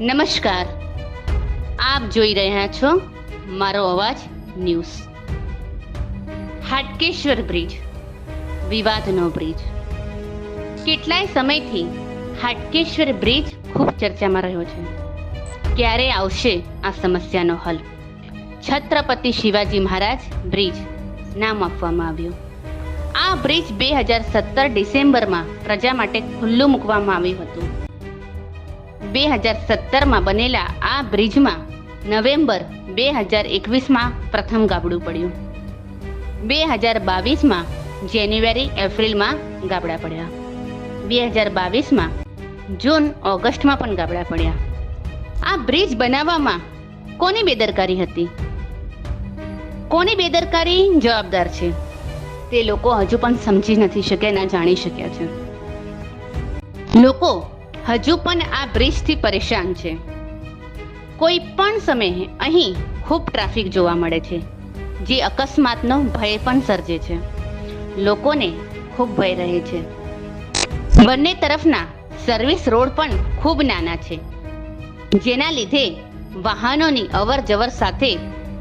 નમસ્કાર. આપ જોઈ રહ્યા છો મારો અવાજ ન્યૂઝ. હાટકેશ્વર બ્રિજ, વિવાદનો બ્રિજ. કેટલાય સમયથી હાટકેશ્વર બ્રિજ ખૂબ ચર્ચામાં રહ્યો છે. ક્યારે આવશે આ સમસ્યાનો હલ? છત્રપતિ શિવાજી મહારાજ બ્રિજ નામ આપવામાં આવ્યું. આ બ્રિજ બે હજાર સત્તર ડિસેમ્બરમાં પ્રજા માટે ખુલ્લું મૂકવામાં આવ્યું હતું. બે હજાર સત્તરમાં બનેલા આ બ્રિજમાં નવેમ્બર બે હજાર એકવીસમાં પ્રથમ ગાબડું પડ્યું. બે હજાર બાવીસમાં જાન્યુઆરી એપ્રિલમાં ગાબડા પડ્યા. બે હજાર બાવીસમાં જૂન ઓગસ્ટમાં પણ ગાબડા પડ્યા. આ બ્રિજ બનાવવામાં કોની બેદરકારી હતી? કોની બેદરકારી? જવાબદાર છે. તે લોકો હજુ પણ સમજી નથી શક્યા ના જાણી શક્યા છે. લોકો હજુ પણ આ બ્રિજથી પરેશાન છે. કોઈ પણ સમયે અહીં ખૂબ ટ્રાફિક જોવા મળે છે, જે અકસ્માતનો ભય પણ સર્જે છે. લોકોને ખૂબ ભય રહે છે. બંને તરફના સર્વિસ રોડ પણ ખૂબ નાના છે. જેના લીધે વાહનોની અવર જવર સાથે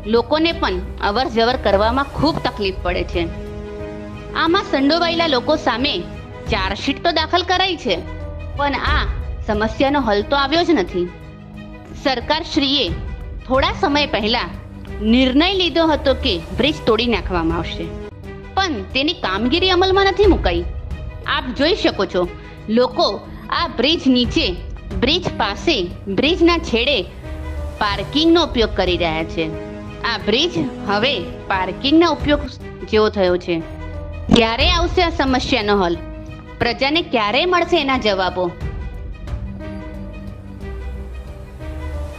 લોકોને પણ અવર જવર કરવામાં ખૂબ તકલીફ પડે છે. આમાં સંડોવાયેલા લોકો સામે ચાર્જશીટ તો દાખલ કરાઈ છે. પણ આ સમસ્યાનો હલ તો આવ્યો જ નથી. સરકારશ્રીએ થોડા સમય પહેલા નિર્ણય લીધો હતો કે બ્રિજ તોડી નાખવામાં આવશે. પણ તેની કામગીરી અમલમાં નથી મુકાઈ. આપ જોઈ શકો છો, લોકો આ બ્રિજ નીચે, બ્રિજ પાસે, બ્રિજના છેડે પાર્કિંગનો ઉપયોગ કરી રહ્યા છે. આ બ્રિજ હવે પાર્કિંગના ઉપયોગ જેવો થયો છે. ક્યારે આવશે આ સમસ્યાનો હલ? પ્રજાને ક્યારે મળશે એના જવાબો.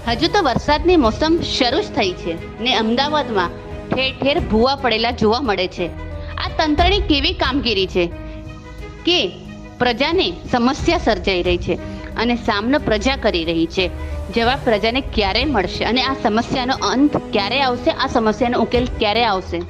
હજુ તો વરસાદની મોસમ શરૂ જ થઈ છે ને અમદાવાદમાં ઠેર ઠેર ભૂવા પડેલા જોવા મળે છે. આ તંત્રની કેવી કામગીરી છે કે પ્રજાને સમસ્યા સર્જાઈ રહી છે અને સામનો પ્રજા કરી રહી છે. જવાબ પ્રજાને ક્યારે મળશે અને આ સમસ્યાનો અંત ક્યારે આવશે? આ સમસ્યાનો ઉકેલ ક્યારે આવશે?